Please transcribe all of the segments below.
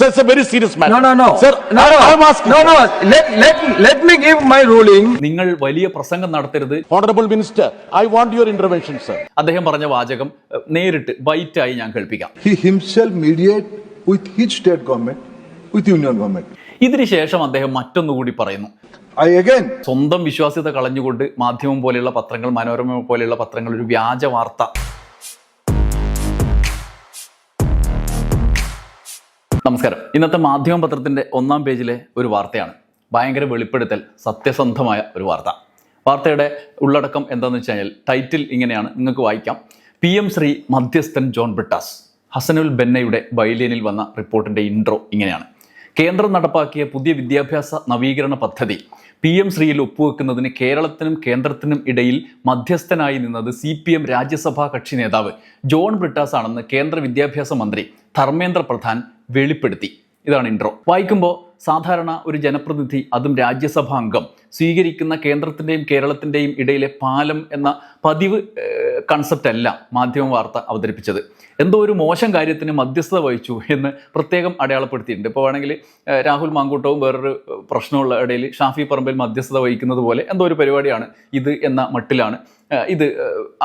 Sir, it's a very serious matter. No, no, no. Sir, no, no. I'm asking. No, no. Let, let, let me give my ruling. നിങ്ങൾ വലിയ പ്രസംഗം നടത്തരുത് Honorable Minister, I want your intervention, sir. അദ്ദേഹം പറഞ്ഞ വാചകം ഏഹ്, നേരിട്ട് ബൈറ്റായി ഞാൻ കേൾപ്പിക്കാം he himself mediate with his state government, with union government. ഇതിന് ശേഷം അദ്ദേഹം മറ്റൊന്നുകൂടി പറയുന്നു I again സ്വന്തം വിശ്വാസ്യത കളഞ്ഞുകൊണ്ട് മാധ്യമം പോലെയുള്ള പത്രങ്ങൾ മനോരമ പോലെയുള്ള പത്രങ്ങൾ ഒരു വ്യാജ വാർത്ത നമസ്കാരം. ഇന്നത്തെ മാധ്യമ പത്രത്തിന്റെ ഒന്നാം പേജിലെ ഒരു വാർത്തയാണ്. ഭയങ്കര വെളിപ്പെടുത്തൽ സത്യസന്ധമായ ഒരു വാർത്ത. വാർത്തയുടെ ഉള്ളടക്കം എന്താണെന്ന് വെച്ച് കഴിഞ്ഞാൽ ടൈറ്റിൽ ഇങ്ങനെയാണ് നിങ്ങൾക്ക് വായിക്കാം. പി എം ശ്രീ മധ്യസ്ഥൻ ജോൺ ബ്രിട്ടാസ് ഹസനുൽ ബെന്നയുടെ ബൈലിയനിൽ വന്ന റിപ്പോർട്ടിന്റെ ഇൻട്രോ ഇങ്ങനെയാണ്. കേന്ദ്രം നടപ്പാക്കിയ പുതിയ വിദ്യാഭ്യാസ നവീകരണ പദ്ധതി പി എം ശ്രീയിൽ ഒപ്പുവെക്കുന്നതിന് കേരളത്തിനും കേന്ദ്രത്തിനും ഇടയിൽ മധ്യസ്ഥനായി നിന്നത് സി പി എം രാജ്യസഭാ കക്ഷി നേതാവ് ജോൺ ബ്രിട്ടാസ് ആണെന്ന് കേന്ദ്ര വിദ്യാഭ്യാസ മന്ത്രി ധർമ്മേന്ദ്ര പ്രധാൻ വെളിപ്പെടുത്തി. ഇതാണ് ഇൻട്രോ വായിക്കുമ്പോൾ സാധാരണ ഒരു ജനപ്രതിനിധി അതും രാജ്യസഭാംഗം സ്വീകരിക്കുന്ന കേന്ദ്രത്തിന്റെയും കേരളത്തിന്റെയും ഇടയിലെ പാലം എന്ന പതിവ് കൺസെപ്റ്റ് അല്ല മാധ്യമ വാർത്ത അവതരിപ്പിച്ചത്. എന്തോ ഒരു മോശം കാര്യത്തിന് മധ്യസ്ഥത വഹിച്ചു എന്ന് പ്രത്യേകം അടയാളപ്പെടുത്തിയിട്ടുണ്ട്. ഇപ്പോൾ വേണമെങ്കിൽ രാഹുൽ മാങ്കൂട്ടവും വേറൊരു പ്രശ്നമുള്ള ഇടയിൽ ഷാഫി പറമ്പിൽ മധ്യസ്ഥത വഹിക്കുന്നത് പോലെ എന്തോ ഒരു പരിപാടിയാണ് ഇത് എന്ന മട്ടിലാണ് ഇത്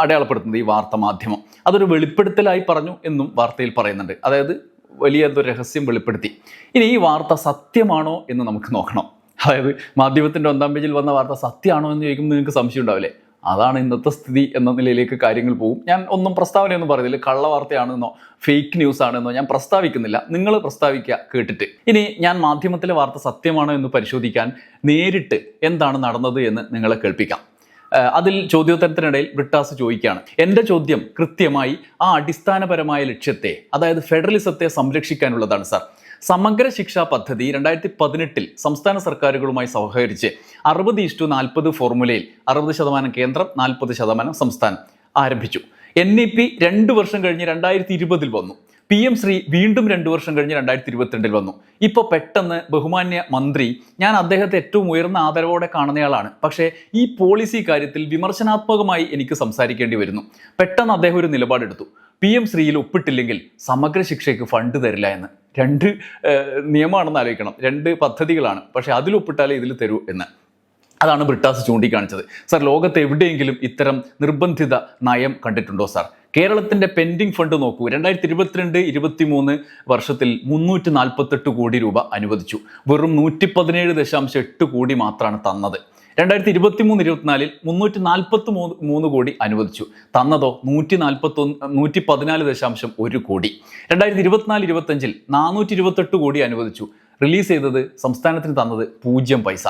അടയാളപ്പെടുത്തുന്നത് ഈ വാർത്ത മാധ്യമം. അതൊരു വെളിപ്പെടുത്തലായി പറഞ്ഞു എന്നും വാർത്തയിൽ പറയുന്നുണ്ട്. അതായത് വലിയ എന്തോ രഹസ്യം വെളിപ്പെടുത്തി. ഇനി ഈ വാർത്ത സത്യമാണോ എന്ന് നമുക്ക് നോക്കണം. അതായത് മാധ്യമത്തിന്റെ ഒന്നാം പേജിൽ വന്ന വാർത്ത സത്യമാണോ എന്ന് ചോദിക്കുമ്പോൾ നിങ്ങൾക്ക് സംശയം ഉണ്ടാവില്ലേ? അതാണ് ഇന്നത്തെ സ്ഥിതി എന്ന നിലയിലേക്ക് കാര്യങ്ങൾ പോകും. ഞാൻ ഒന്നും പ്രസ്താവനയൊന്നും പറയുന്നില്ല. കള്ള വാർത്തയാണെന്നോ ഫേക്ക് ന്യൂസ് ആണെന്നോ ഞാൻ പ്രസ്താവിക്കുന്നില്ല. നിങ്ങൾ പ്രസ്താവിക്കുക കേട്ടിട്ട്. ഇനി ഞാൻ മാധ്യമത്തിലെ വാർത്ത സത്യമാണോ എന്ന് പരിശോധിക്കാൻ നേരിട്ട് എന്താണ് നടന്നത് എന്ന് നിങ്ങളെ കേൾപ്പിക്കാം. അതിൽ ചോദ്യോത്തരത്തിനിടയിൽ ബ്രിട്ടാസ് ചോദിക്കുകയാണ്. എന്റെ ചോദ്യം കൃത്യമായി ആ അടിസ്ഥാനപരമായ ലക്ഷ്യത്തെ അതായത് ഫെഡറലിസത്തെ സംരക്ഷിക്കാനുള്ളതാണ് സാർ. സമഗ്ര ശിക്ഷാ പദ്ധതി രണ്ടായിരത്തി പതിനെട്ടിൽ സംസ്ഥാന സർക്കാരുകളുമായി സഹകരിച്ച് അറുപത് ഇഷ്ടു നാൽപ്പത് ഫോർമുലയിൽ അറുപത് ശതമാനം കേന്ദ്രം നാൽപ്പത് ശതമാനം സംസ്ഥാനം ആരംഭിച്ചു. എൻ ഇ പി രണ്ട് വർഷം കഴിഞ്ഞ് രണ്ടായിരത്തി ഇരുപതിൽ വന്നു. പി എം ശ്രീ വീണ്ടും രണ്ടു വർഷം കഴിഞ്ഞ് രണ്ടായിരത്തി ഇരുപത്തിരണ്ടിൽ വന്നു. ഇപ്പോൾ പെട്ടെന്ന് ബഹുമാന്യ മന്ത്രി ഞാൻ അദ്ദേഹത്തെ ഏറ്റവും ഉയർന്ന ആദരവോടെ കാണുന്നയാളാണ്. പക്ഷേ ഈ പോളിസി കാര്യത്തിൽ വിമർശനാത്മകമായി എനിക്ക് സംസാരിക്കേണ്ടി വരുന്നു. പെട്ടെന്ന് അദ്ദേഹം ഒരു നിലപാടെടുത്തു. പി എം ശ്രീയിൽ ഒപ്പിട്ടില്ലെങ്കിൽ സമഗ്ര ശിക്ഷയ്ക്ക് ഫണ്ട് തരില്ല എന്ന്. രണ്ട് നിയമമാണെന്ന് ആലോചിക്കണം. രണ്ട് പദ്ധതികളാണ്. പക്ഷേ അതിൽ ഒപ്പിട്ടാലേ ഇതിൽ തരൂ എന്ന്. അതാണ് ബ്രിട്ടാസ് ചൂണ്ടിക്കാണിച്ചത്. സർ ലോകത്ത് എവിടെയെങ്കിലും ഇത്തരം നിർബന്ധിത നയം കണ്ടിട്ടുണ്ടോ സാർ? കേരളത്തിന്റെ പെൻഡിംഗ് ഫണ്ട് നോക്കൂ. രണ്ടായിരത്തി ഇരുപത്തിരണ്ട് ഇരുപത്തി മൂന്ന് വർഷത്തിൽ മുന്നൂറ്റി നാൽപ്പത്തെട്ട് കോടി രൂപ അനുവദിച്ചു. വെറും നൂറ്റി പതിനേഴ് ദശാംശം എട്ട് കോടി മാത്രമാണ് തന്നത്. രണ്ടായിരത്തി ഇരുപത്തി മൂന്ന് ഇരുപത്തിനാലിൽ മുന്നൂറ്റി നാൽപ്പത്തി മൂന്ന് മൂന്ന് കോടി അനുവദിച്ചു. തന്നതോ നൂറ്റി നാൽപ്പത്തി ഒന്ന് നൂറ്റി പതിനാല് ദശാംശം ഒരു കോടി. രണ്ടായിരത്തി ഇരുപത്തിനാല് ഇരുപത്തഞ്ചിൽ നാനൂറ്റി ഇരുപത്തെട്ട് കോടി അനുവദിച്ചു. റിലീസ് ചെയ്തത് സംസ്ഥാനത്തിന് തന്നത് പൂജ്യം പൈസ.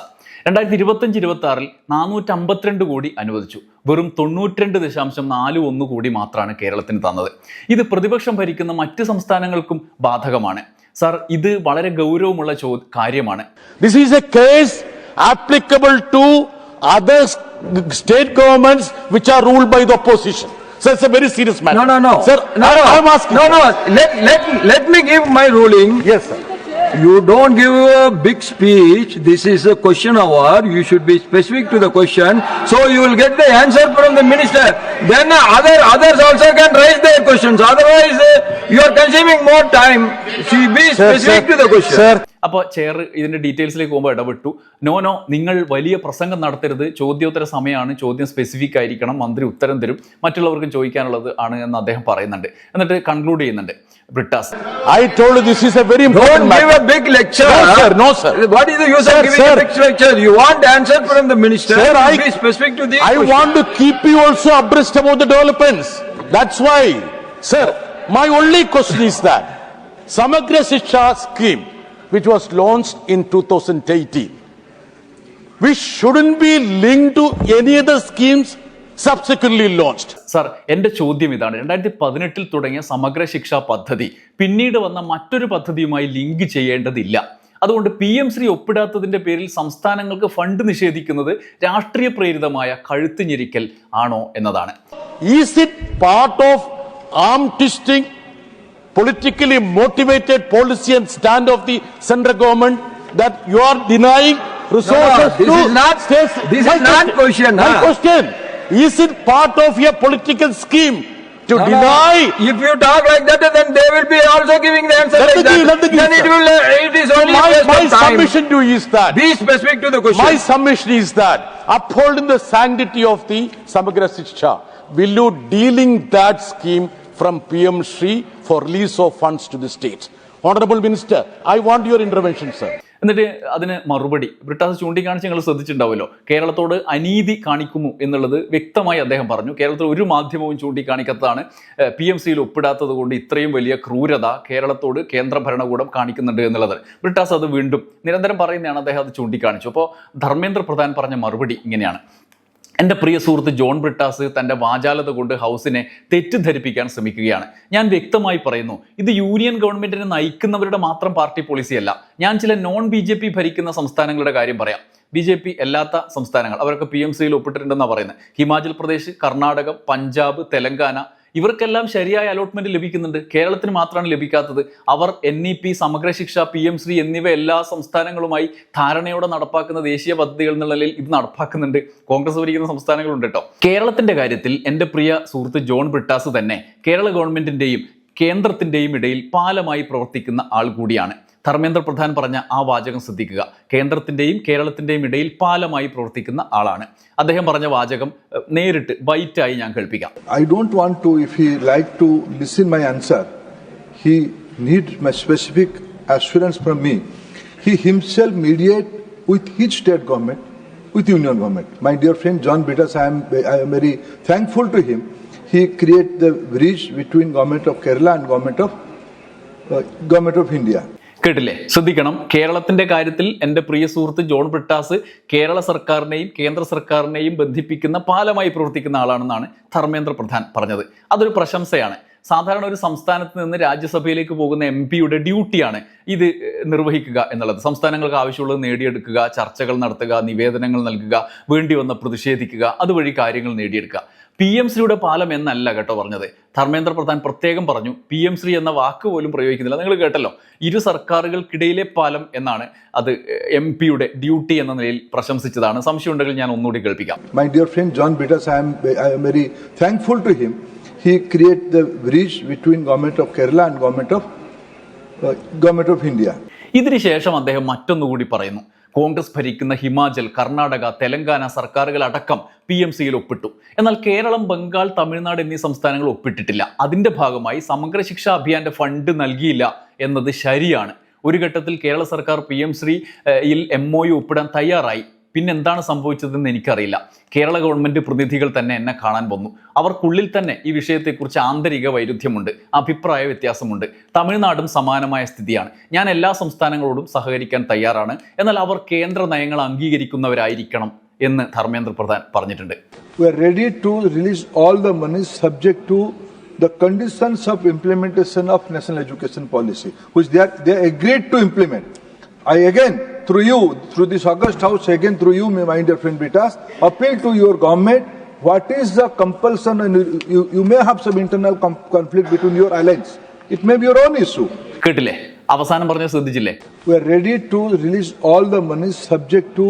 രണ്ടായിരത്തി ഇരുപത്തഞ്ച് ഇരുപത്തി ആറിൽ നാനൂറ്റമ്പത്തിരണ്ട് കോടി അനുവദിച്ചു. വെറും തൊണ്ണൂറ്റിരണ്ട് ദശാംശം നാല് ഒന്ന് കോടി മാത്രമാണ് കേരളത്തിന് തന്നത്. ഇത് പ്രതിപക്ഷം ഭരിക്കുന്ന മറ്റ് സംസ്ഥാനങ്ങൾക്കും ബാധകമാണ്. സർ ഇത് വളരെ ഗൗരവമുള്ള ചോ കാര്യമാണ്. This is a case applicable to other state government which are ruled by opposition serious let me give my ruling yes sir You don't give a big speech. This is a question hour. You should be specific to the question. So you will get the answer from the minister. Then other others also can raise their questions. Otherwise, uh, you are consuming more time. So you be Sir, specific sir, to the question. sir. അപ്പോൾ chair ഇതിന്റെ ഡീറ്റെയിൽസിലേക്ക് പോകുമ്പോൾ ഇടപെട്ടു. No നിങ്ങൾ വലിയ പ്രസംഗം നടത്തരുത്. ചോദ്യോത്തര സമയമാണ്. ചോദ്യം സ്പെസിഫിക് ആയിരിക്കണം. മന്ത്രി ഉത്തരം തരും. മറ്റുള്ളവർക്കും ചോദിക്കാനുള്ളത് ആണ് എന്ന് അദ്ദേഹം പറയുന്നുണ്ട്. എന്നിട്ട് കൺക്ലൂഡ് ചെയ്യുന്നുണ്ട്. Brittas. I told this is a very important give a big lecture no sir what is the use of giving a lecture lecture you want answer from the minister sir I specific to the I want to keep you also abreast about the developments that's why sir my only question is that Samagra Shiksha scheme which was launched in 2018, We shouldn't be linked to any other schemes subsequently launched. Sir എന്റെ ചോദ്യം ഇതാണ്. രണ്ടായിരത്തി പതിനെട്ടിൽ തുടങ്ങിയ സമഗ്ര ശിക്ഷാ പദ്ധതി പിന്നീട് വന്ന മറ്റൊരു പദ്ധതിയുമായി ലിങ്ക് ചെയ്യേണ്ടതില്ല. അതുകൊണ്ട് പി എം ശ്രീ ഒപ്പിടാത്തതിന്റെ പേരിൽ സംസ്ഥാനങ്ങൾക്ക് ഫണ്ട് നിഷേധിക്കുന്നത് രാഷ്ട്രീയ പ്രേരിതമായ കഴുത്ത് ഞെരിക്കൽ ആണോ എന്നതാണ്. Is it part of arm twisting, politically motivated policy and stand of the central government that you are denying resources this to is not- states? this My is not question, My question, is it part of your political scheme to No, no. deny? If you talk like that, then they will be also giving the answer Let like the that. the then it will uh, time. submission to you is that. Be specific to the question. My submission is that upholding the sanctity of the Samagra Shiksha, will you dealing that scheme from PM Shri for release of funds to the state. Honorable Minister, I want your intervention, sir. എന്നിട്ട് അതിന് മറുപടി. ബ്രിട്ടാസ് ചൂണ്ടിക്കാണിച്ച് ഞങ്ങൾ ശ്രദ്ധിച്ചിട്ടുണ്ടാവുമല്ലോ. കേരളത്തോട് അനീതി കാണിക്കുന്നു എന്നുള്ളത് വ്യക്തമായി അദ്ദേഹം പറഞ്ഞു. കേരളത്തിൽ ഒരു മാധ്യമവും ചൂണ്ടിക്കാണിക്കാത്തതാണ്. പി എം സിയിൽ ഒപ്പിടാത്തത് കൊണ്ട് ഇത്രയും വലിയ ക്രൂരത കേരളത്തോട് കേന്ദ്ര ഭരണകൂടം കാണിക്കുന്നുണ്ട് എന്നുള്ളത്. ബ്രിട്ടാസ് അത് വീണ്ടും നിരന്തരം പറയുന്നതാണ് അദ്ദേഹം അത് ചൂണ്ടിക്കാണിച്ചു. അപ്പോൾ ധർമ്മേന്ദ്ര പ്രധാൻ പറഞ്ഞ മറുപടി ഇങ്ങനെയാണ്. എന്റെ പ്രിയ സുഹൃത്ത് ജോൺ ബ്രിട്ടാസ് തന്റെ വാചാലത കൊണ്ട് ഹൗസിനെ തെറ്റിദ്ധരിപ്പിക്കാൻ ശ്രമിക്കുകയാണ്. ഞാൻ വ്യക്തമായി പറയുന്നു ഇത് യൂണിയൻ ഗവൺമെന്റിനെ നയിക്കുന്നവരുടെ മാത്രം പാർട്ടി പോളിസിയല്ല. ഞാൻ ചില നോൺ ബി ഭരിക്കുന്ന സംസ്ഥാനങ്ങളുടെ കാര്യം പറയാം. ബി ജെ പി അല്ലാത്ത സംസ്ഥാനങ്ങൾ അവരൊക്കെ പി എം സിയിൽ ഒപ്പിട്ടിട്ടുണ്ടെന്നാണ് പറയുന്നത്. ഹിമാചൽ പ്രദേശ് കർണാടകം പഞ്ചാബ് തെലങ്കാന ഇവർക്കെല്ലാം ശരിയായ അലോട്ട്മെന്റ് ലഭിക്കുന്നുണ്ട്. കേരളത്തിന് മാത്രമാണ് ലഭിക്കാത്തത്. അവർ എൻ ഇ പി സമഗ്ര ശിക്ഷ പി എം ശ്രീ എന്നിവ എല്ലാ സംസ്ഥാനങ്ങളുമായി ധാരണയോടെ നടപ്പാക്കുന്ന ദേശീയ പദ്ധതികൾ എന്നുള്ള നിലയിൽ ഇത് നടപ്പാക്കുന്നുണ്ട്. കോൺഗ്രസ് ഭരിക്കുന്ന സംസ്ഥാനങ്ങളുണ്ട് കേട്ടോ കേരളത്തിന്റെ കാര്യത്തിൽ എന്റെ പ്രിയ സുഹൃത്ത് ജോൺ ബ്രിട്ടാസ് തന്നെ കേരള ഗവൺമെന്റിന്റെയും കേന്ദ്രത്തിന്റെയും ഇടയിൽ പാലമായി പ്രവർത്തിക്കുന്ന ആൾ കൂടിയാണ്. ധർമ്മേന്ദ്ര പ്രധാൻ പറഞ്ഞ ആ വാചകം ശ്രദ്ധിക്കുക. കേന്ദ്രത്തിന്റെയും കേരളത്തിന്റെയും ഇടയിൽ പാലമായി പ്രവർത്തിക്കുന്ന ആളാണ്. അദ്ദേഹം പറഞ്ഞ വാചകം നേരിട്ട് വൈറ്റായി ഞാൻ കേൾപ്പിക്കാം. I don't want to if he like to listen my answer he need my specific assurance from me he himself mediate with which state government with union government my dear friend John Brittas I'm I'm very thankful to him he create the bridge between government of Kerala and government of government of India കേട്ടില്ലേ? ശ്രദ്ധിക്കണം. കേരളത്തിന്റെ കാര്യത്തിൽ എന്റെ പ്രിയ സുഹൃത്ത് ജോൺ ബ്രിട്ടാസ് കേരള സർക്കാരിനെയും കേന്ദ്ര സർക്കാരിനെയും ബന്ധിപ്പിക്കുന്ന പാലമായി പ്രവർത്തിക്കുന്ന ആളാണെന്നാണ് ധർമ്മേന്ദ്ര പ്രധാൻ പറഞ്ഞത്. അതൊരു പ്രശംസയാണ്. സാധാരണ ഒരു സംസ്ഥാനത്ത് നിന്ന് രാജ്യസഭയിലേക്ക് പോകുന്ന എം പിയുടെ ഡ്യൂട്ടിയാണ് ഇത് നിർവഹിക്കുക എന്നുള്ളത്. സംസ്ഥാനങ്ങൾക്ക് ആവശ്യമുള്ളത് നേടിയെടുക്കുക ചർച്ചകൾ നടത്തുക നിവേദനങ്ങൾ നൽകുക വേണ്ടി വന്ന പ്രതിഷേധിക്കുക അതുവഴി കാര്യങ്ങൾ നേടിയെടുക്കുക. പി എം ശ്രീയുടെ പാലം എന്നല്ല കേട്ടോ പറഞ്ഞത്. ധർമ്മേന്ദ്ര പ്രധാൻ പ്രത്യേകം പറഞ്ഞു പി എം ശ്രീ എന്ന വാക്ക് പോലും പ്രയോഗിക്കുന്നില്ല. നിങ്ങൾ കേട്ടല്ലോ ഇരു സർക്കാരുകൾക്കിടയിലെ പാലം എന്നാണ് അത് എം പിയുടെ ഡ്യൂട്ടി എന്ന നിലയിൽ പ്രശംസിച്ചതാണ്. സംശയം ഉണ്ടെങ്കിൽ ഞാൻ ഒന്നുകൂടി കേൾപ്പിക്കാം. My dear friend John Bitas, I'm I am very thankful to him. He create the bridge between government of Kerala and government of government government of India. ഇതിന് ശേഷം അദ്ദേഹം മറ്റൊന്നുകൂടി പറയുന്നു. കോൺഗ്രസ് ഭരിക്കുന്ന ഹിമാചൽ കർണാടക തെലങ്കാന സർക്കാരുകൾ അടക്കം പി എം സിയിൽ ഒപ്പിട്ടു. എന്നാൽ കേരളം ബംഗാൾ തമിഴ്നാട് എന്നീ സംസ്ഥാനങ്ങൾ ഒപ്പിട്ടിട്ടില്ല. അതിന്റെ ഭാഗമായി സമഗ്ര ശിക്ഷാ അഭിയാന്റെ ഫണ്ട് നൽകിയില്ല എന്നത് ശരിയാണ്. ഒരു ഘട്ടത്തിൽ കേരള സർക്കാർ പി എം ശ്രീയിൽ എം ഒ യു ഒപ്പിടാൻ തയ്യാറായി. പിന്നെ എന്താണ് സംഭവിച്ചതെന്ന് എനിക്കറിയില്ല. കേരള ഗവൺമെന്റ് പ്രതിനിധികൾ തന്നെ എന്നെ കാണാൻ വന്നു. അവർക്കുള്ളിൽ തന്നെ ഈ വിഷയത്തെക്കുറിച്ച് ആന്തരിക വൈരുദ്ധ്യമുണ്ട് അഭിപ്രായ വ്യത്യാസമുണ്ട്. തമിഴ്നാടും സമാനമായ സ്ഥിതിയാണ്. ഞാൻ എല്ലാ സംസ്ഥാനങ്ങളോടും സഹകരിക്കാൻ തയ്യാറാണ്. എന്നാൽ അവർ കേന്ദ്ര നയങ്ങൾ അംഗീകരിക്കുന്നവരായിരിക്കണം എന്ന് ധർമ്മേന്ദ്ര പ്രധാൻ പറഞ്ഞിട്ടുണ്ട്. We are ready to release all the money subject to the conditions of implementation of national education policy, which they are, they agreed to implement. I again, through you, through this August House, again through you, my dear friend Britas, appeal to your government. What is the compulsion, and you, you, you may have some internal conflict between your alliance. It may be your own issue. കേട്ടില്ലേ അവസാനം പറഞ്ഞ ശ്രദ്ധിച്ചില്ലേ We are ready to release all the money subject to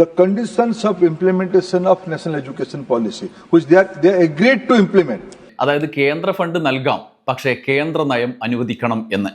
the conditions of implementation of national education policy, which they are, they agreed to implement. അതായത് കേന്ദ്ര fund നൽകാം പക്ഷേ കേന്ദ്ര നയം അനുവദിക്കണം എന്ന്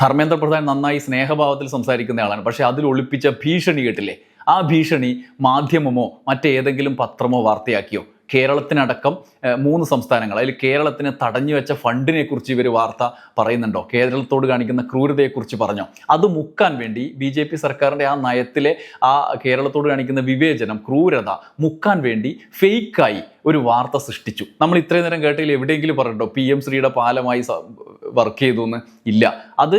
ധർമ്മേന്ദ്ര പ്രധാൻ നന്നായി സ്നേഹഭാവത്തിൽ സംസാരിക്കുന്ന ആളാണ്. പക്ഷേ അതിൽ ഒളിപ്പിച്ച ഭീഷണി കേട്ടില്ലേ? ആ ഭീഷണി മാധ്യമമോ മറ്റേതെങ്കിലും പത്രമോ വാർത്തയാക്കിയോ? കേരളത്തിനടക്കം മൂന്ന് സംസ്ഥാനങ്ങൾ. അതിൽ കേരളത്തിന് തടഞ്ഞു വെച്ച ഫണ്ടിനെ കുറിച്ച് ഇവർ വാർത്ത പറയുന്നുണ്ടോ? കേരളത്തോട് കാണിക്കുന്ന ക്രൂരതയെക്കുറിച്ച് പറഞ്ഞോ? അത് മുക്കാൻ വേണ്ടി ബി ജെ പി സർക്കാരിന്റെ ആ നയത്തിലെ ആ കേരളത്തോട് കാണിക്കുന്ന വിവേചനം ക്രൂരത മുക്കാൻ വേണ്ടി ഫേക്കായി ഒരു വാർത്ത സൃഷ്ടിച്ചു. നമ്മൾ ഇത്രയും നേരം കേട്ടതിൽ എവിടെയെങ്കിലും പറഞ്ഞിട്ടോ പി എം ശ്രീയുടെ പാലമായി വർക്ക് ചെയ്തു എന്ന് ഇല്ല. അത്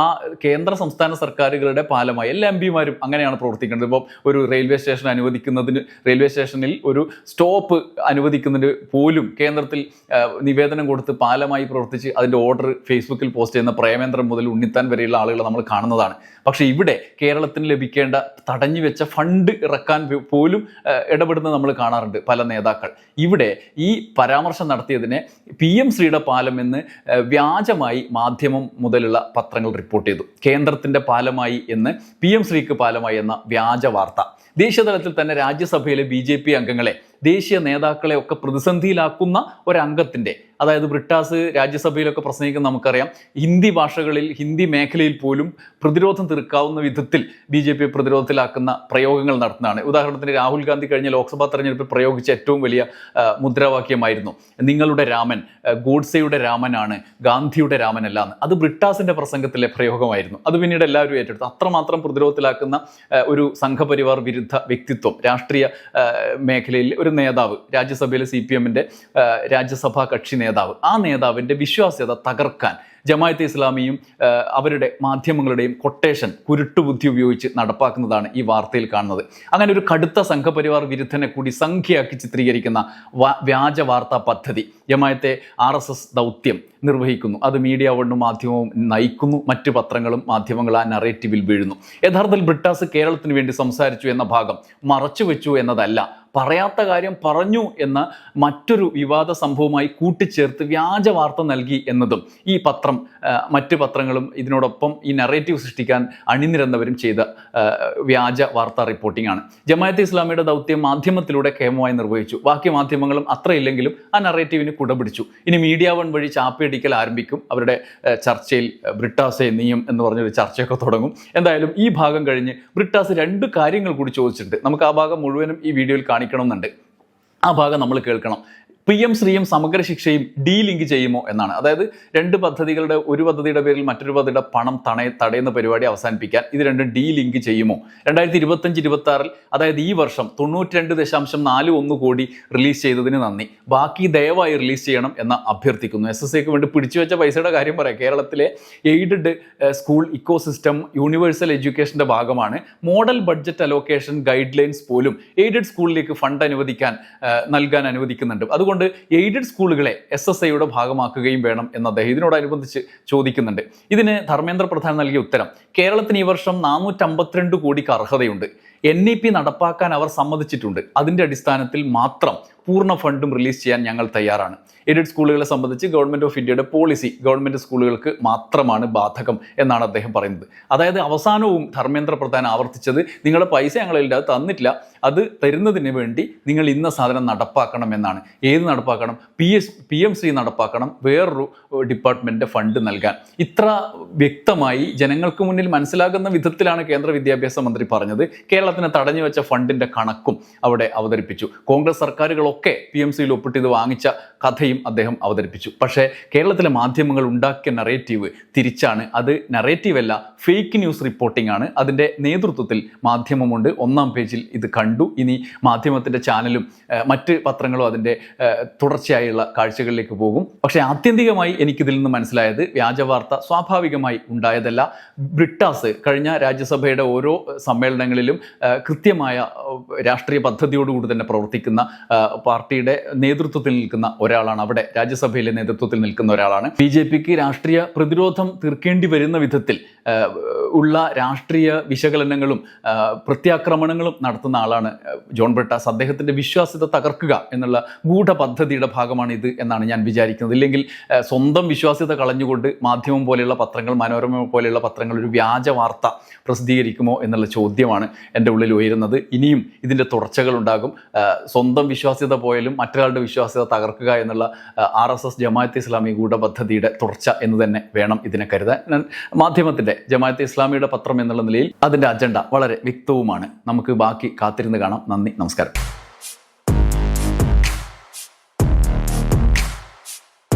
ആ കേന്ദ്ര സംസ്ഥാന സർക്കാരുകളുടെ പാലമായി എല്ലാ എം പിമാരും അങ്ങനെയാണ് പ്രവർത്തിക്കേണ്ടത്. ഇപ്പം ഒരു റെയിൽവേ സ്റ്റേഷൻ അനുവദിക്കുന്നതിന് റെയിൽവേ സ്റ്റേഷനിൽ ഒരു സ്റ്റോപ്പ് അനുവദിക്കുന്നതിന് പോലും കേന്ദ്രത്തിൽ നിവേദനം കൊടുത്ത് പാലമായി പ്രവർത്തിച്ച് അതിന്റെ ഓർഡർ ഫേസ്ബുക്കിൽ പോസ്റ്റ് ചെയ്യുന്ന പ്രേമേന്ദ്രൻ മുതൽ ഉണ്ണിത്താൻ വരെയുള്ള ആളുകൾ നമ്മൾ കാണുന്നതാണ്. പക്ഷേ ഇവിടെ കേരളത്തിന് ലഭിക്കേണ്ട തടഞ്ഞു വെച്ച ഫണ്ട് ഇറക്കാൻ പോലും ഇടപെടുന്നത് നമ്മൾ കാണാറുണ്ട് പല നേതാക്കൾ. ഇവിടെ ഈ പരാമർശം നടത്തിയതിനെ പി എം ശ്രീയുടെ പാലം എന്ന് ഏഹ്, വ്യാജമായി മാധ്യമം മുതലുള്ള പത്രങ്ങൾ റിപ്പോർട്ട് ചെയ്തു. കേന്ദ്രത്തിന്റെ പാലമായി എന്ന് പി എം ശ്രീക്ക് പാലമായി എന്ന വ്യാജ വാർത്ത. ദേശീയതലത്തിൽ തന്നെ രാജ്യസഭയിലെ ബി അംഗങ്ങളെ ദേശീയ നേതാക്കളെ ഒക്കെ പ്രതിസന്ധിയിലാക്കുന്ന ഒരംഗത്തിന്റെ അതായത് ബ്രിട്ടാസ് രാജ്യസഭയിലൊക്കെ പ്രസംഗിക്കുന്ന നമുക്കറിയാം ഹിന്ദി ഭാഷകളിൽ ഹിന്ദി മേഖലയിൽ പോലും പ്രതിരോധം തീർക്കാവുന്ന വിധത്തിൽ ബി ജെ പി പ്രതിരോധത്തിലാക്കുന്ന പ്രയോഗങ്ങൾ നടത്തുന്നതാണ്. ഉദാഹരണത്തിന് രാഹുൽ ഗാന്ധി കഴിഞ്ഞ ലോക്സഭാ തെരഞ്ഞെടുപ്പിൽ പ്രയോഗിച്ച ഏറ്റവും വലിയ മുദ്രാവാക്യമായിരുന്നു നിങ്ങളുടെ രാമൻ ഗോഡ്സെയുടെ രാമനാണ് ഗാന്ധിയുടെ രാമനല്ല എന്ന് അത് ബ്രിട്ടാസിന്റെ പ്രസംഗത്തിലെ പ്രയോഗമായിരുന്നു. അത് പിന്നീട് എല്ലാവരും ഏറ്റെടുത്തു. അത്രമാത്രം പ്രതിരോധത്തിലാക്കുന്ന ഒരു സംഘപരിവാർ വിരുദ്ധ വ്യക്തിത്വം രാഷ്ട്രീയ മേഖലയിൽ ഒരു നേതാവ് രാജ്യസഭയിലെ സി പി എമ്മിന്റെ രാജ്യസഭാ കക്ഷി നേതാവ്. ആ നേതാവിന്റെ വിശ്വാസ്യത തകർക്കാൻ ജമായത്തെ ഇസ്ലാമിയും അവരുടെ മാധ്യമങ്ങളുടെയും കൊട്ടേഷൻ കുരുട്ടുബുദ്ധി ഉപയോഗിച്ച് നടപ്പാക്കുന്നതാണ് ഈ വാർത്തയിൽ കാണുന്നത്. അങ്ങനെ ഒരു കടുത്ത സംഘപരിവാർ വിരുദ്ധനെ കൂടി സംഖ്യയാക്കി ചിത്രീകരിക്കുന്ന വ്യാജ വാർത്താ പദ്ധതി ജമായത്തെ ആർ എസ് എസ് ദൗത്യം നിർവഹിക്കുന്നു. അത് മീഡിയ വണ്ണും മാധ്യമവും നയിക്കുന്നു. മറ്റു പത്രങ്ങളും മാധ്യമങ്ങൾ ആ നറേറ്റീവിൽ വീഴുന്നു. യഥാർത്ഥത്തിൽ ബ്രിട്ടാസ് കേരളത്തിന് വേണ്ടി സംസാരിച്ചു എന്ന ഭാഗം മറച്ചു വെച്ചു എന്നതല്ല. പറയാത്ത കാര്യം പറഞ്ഞു എന്ന മറ്റൊരു വിവാദ സംഭവമായി കൂട്ടിച്ചേർത്ത് വ്യാജ വാർത്ത നൽകി എന്നതും ഈ പത്രം ആ, മറ്റ് പത്രങ്ങളും ഇതിനോടൊപ്പം ഈ നറേറ്റീവ് സൃഷ്ടിക്കാൻ അണിനിരന്നവരും ചെയ്ത വ്യാജ വാർത്താ റിപ്പോർട്ടിംഗ് ആണ്. ജമാഅത്തെ ഇസ്ലാമിയുടെ ദൗത്യം മാധ്യമത്തിലൂടെ കേമമായി നിർവഹിച്ചു. ബാക്കി മാധ്യമങ്ങളും അത്രയില്ലെങ്കിലും ആ നറേറ്റീവിന് കുടപിടിച്ചു ഇനി മീഡിയ വൺ വഴി ചാപ്പിയടിക്കൽ ആരംഭിക്കും. അവരുടെ ചർച്ചയിൽ ബ്രിട്ടാസെ നീയും എന്ന് പറഞ്ഞൊരു ചർച്ചയൊക്കെ തുടങ്ങും. എന്തായാലും ഈ ഭാഗം കഴിഞ്ഞ് ബ്രിട്ടാസ് രണ്ട് കാര്യങ്ങൾ കൂടി ചോദിച്ചിട്ടുണ്ട്. നമുക്ക് ആ ഭാഗം മുഴുവനും ഈ വീഡിയോയിൽ കാണിക്കണമെന്നുണ്ട്. ആ ഭാഗം നമ്മൾ കേൾക്കണം. പി എം ശ്രീയും സമഗ്ര ശിക്ഷയും ഡീ ലിങ്ക് ചെയ്യുമോ എന്നാണ്. അതായത് രണ്ട് പദ്ധതികളുടെ ഒരു പദ്ധതിയുടെ പേരിൽ മറ്റൊരു പദ്ധതിയുടെ പണം തണയ തടയുന്ന പരിപാടി അവസാനിപ്പിക്കാൻ ഇത് രണ്ടും ഡീ ലിങ്ക് ചെയ്യുമോ? രണ്ടായിരത്തി ഇരുപത്തഞ്ച് ഇരുപത്തി ആറിൽ അതായത് ഈ വർഷം തൊണ്ണൂറ്റി രണ്ട് ദശാംശം നാല് ഒന്ന് കോടി റിലീസ് ചെയ്തതിന് നന്ദി. ബാക്കി ദയവായി റിലീസ് ചെയ്യണം എന്ന് അഭ്യർത്ഥിക്കുന്നു. എസ് എസ് സിക്ക് വേണ്ടി പിടിച്ചു വെച്ച പൈസയുടെ കാര്യം പറയാം. കേരളത്തിലെ aided school ecosystem universal എഡ്യൂക്കേഷന്റെ ഭാഗമാണ്. Model budget allocation guidelines പോലും എയ്ഡഡ് സ്കൂളിലേക്ക് ഫണ്ട് അനുവദിക്കാൻ നൽകാൻ അനുവദിക്കുന്നുണ്ട്. അതുകൊണ്ട് എയ്ഡഡ് സ്കൂളുകളെ എസ് എസ് ഐയുടെ ഭാഗമാക്കുകയും വേണം എന്ന് അദ്ദേഹം ഇതിനോടനുബന്ധിച്ച് ചോദിക്കുന്നുണ്ട്. ഇതിന് ധർമ്മേന്ദ്ര പ്രധാൻ നൽകിയ ഉത്തരം കേരളത്തിന് ഈ വർഷം നാനൂറ്റമ്പത്തിരണ്ട് കോടിക്ക് അർഹതയുണ്ട്. എൻ ഇ പി നടപ്പാക്കാൻ അവർ സമ്മതിച്ചിട്ടുണ്ട്. അതിന്റെ അടിസ്ഥാനത്തിൽ മാത്രം പൂർണ ഫണ്ടും റിലീസ് ചെയ്യാൻ ഞങ്ങൾ തയ്യാറാണ്. എയ്ഡഡ് സ്കൂളുകളെ സംബന്ധിച്ച് ഗവൺമെന്റ് ഓഫ് ഇന്ത്യയുടെ പോളിസി ഗവൺമെന്റ് സ്കൂളുകൾക്ക് മാത്രമാണ് ബാധകം എന്നാണ് അദ്ദേഹം പറയുന്നത്. അതായത് അവസാനവും ധർമ്മേന്ദ്ര പ്രധാൻ ആവർത്തിച്ചത് നിങ്ങളുടെ പൈസ ഞങ്ങൾ അത് തന്നിട്ടില്ല അത് തരുന്നതിന് വേണ്ടി നിങ്ങൾ ഇന്ന സാധനം നടപ്പാക്കണം എന്നാണ്. ഏത് നടപ്പാക്കണം? പി എസ് പി എം നടപ്പാക്കണം വേറൊരു ഡിപ്പാർട്ട്മെന്റിന്റെ ഫണ്ട് നൽകാൻ. ഇത്ര വ്യക്തമായി ജനങ്ങൾക്ക് മുന്നിൽ മനസ്സിലാകുന്ന വിധത്തിലാണ് കേന്ദ്ര വിദ്യാഭ്യാസ മന്ത്രി പറഞ്ഞത്. കേരളത്തിന് തടഞ്ഞു വെച്ച ഫണ്ടിന്റെ കണക്കും അവിടെ അവതരിപ്പിച്ചു. കോൺഗ്രസ് സർക്കാരുകളൊക്കെ പി എം സിയിൽ ഒപ്പിട്ട് ഇത് വാങ്ങിച്ച കഥയും അദ്ദേഹം അവതരിപ്പിച്ചു. പക്ഷേ കേരളത്തിലെ മാധ്യമങ്ങൾ ഉണ്ടാക്കിയ നറേറ്റീവ് തിരിച്ചാണ്. അത് നറേറ്റീവ് അല്ല ഫേക്ക് ന്യൂസ് റിപ്പോർട്ടിംഗ് ആണ്. അതിന്റെ നേതൃത്വത്തിൽ മാധ്യമമുണ്ട്. ഒന്നാം പേജിൽ ഇത് കണ്ടു. ഇനി മാധ്യമത്തിന്റെ ചാനലും മറ്റ് പത്രങ്ങളും അതിന്റെ തുടർച്ചയായുള്ള കാഴ്ചകളിലേക്ക് പോകും. പക്ഷേ ആത്യന്തികമായി എനിക്കിതിൽ നിന്ന് മനസ്സിലായത് വ്യാജവാർത്ത സ്വാഭാവികമായി ഉണ്ടായതല്ല. ബ്രിട്ടാസ് കഴിഞ്ഞ രാജ്യസഭയുടെ ഓരോ സമ്മേളനങ്ങളിലും കൃത്യമായ രാഷ്ട്രീയ പദ്ധതിയോടുകൂടി തന്നെ പ്രവർത്തിക്കുന്ന പാർട്ടിയുടെ നേതൃത്വത്തിൽ നിൽക്കുന്ന ഒരാളാണ്. അവിടെ രാജ്യസഭയിലെ നേതൃത്വത്തിൽ നിൽക്കുന്ന ഒരാളാണ്. ബി ജെ പിക്ക് രാഷ്ട്രീയ പ്രതിരോധം തീർക്കേണ്ടി വരുന്ന വിധത്തിൽ ഉള്ള രാഷ്ട്രീയ വിശകലനങ്ങളും പ്രത്യാക്രമണങ്ങളും നടത്തുന്ന ആളാണ് ജോൺ ബ്രിട്ടാസ്. അദ്ദേഹത്തിന്റെ വിശ്വാസ്യത തകർക്കുക എന്നുള്ള ഗൂഢ പദ്ധതിയുടെ ഭാഗമാണ് ഇത് എന്നാണ് ഞാൻ വിചാരിക്കുന്നത്. ഇല്ലെങ്കിൽ സ്വന്തം വിശ്വാസ്യത കളഞ്ഞുകൊണ്ട് മാധ്യമം പോലെയുള്ള പത്രങ്ങൾ മനോരമ പോലെയുള്ള പത്രങ്ങൾ ഒരു വ്യാജ വാർത്ത പ്രസിദ്ധീകരിക്കുമോ എന്നുള്ള ചോദ്യമാണ് എന്റെ ഉള്ളിൽ ഉയരുന്നത്. ഇനിയും ഇതിന്റെ തുടർച്ചകളുണ്ടാകും സ്വന്തം സ്വന്തം വിശ്വാസ്യത പോയാലും മറ്റൊരാളുടെ വിശ്വാസ്യത തകർക്കുക എന്നുള്ള R S S Jamaat Islami ഗൂഢപദ്ധതിയുടെ തുടർച്ച എന്ന് തന്നെ വേണം ഇതിനെ കരുതാൻ. ഞാൻ മാധ്യമത്തിന്റെ ജമാഅത്ത് ഇസ്ലാമിയുടെ പത്രം എന്നുള്ള നിലയിൽ അതിന്റെ അജണ്ട വളരെ വ്യക്തവുമാണ്. നമുക്ക് ബാക്കി കാത്തിരുന്ന് കാണാം. നന്ദി നമസ്കാരം.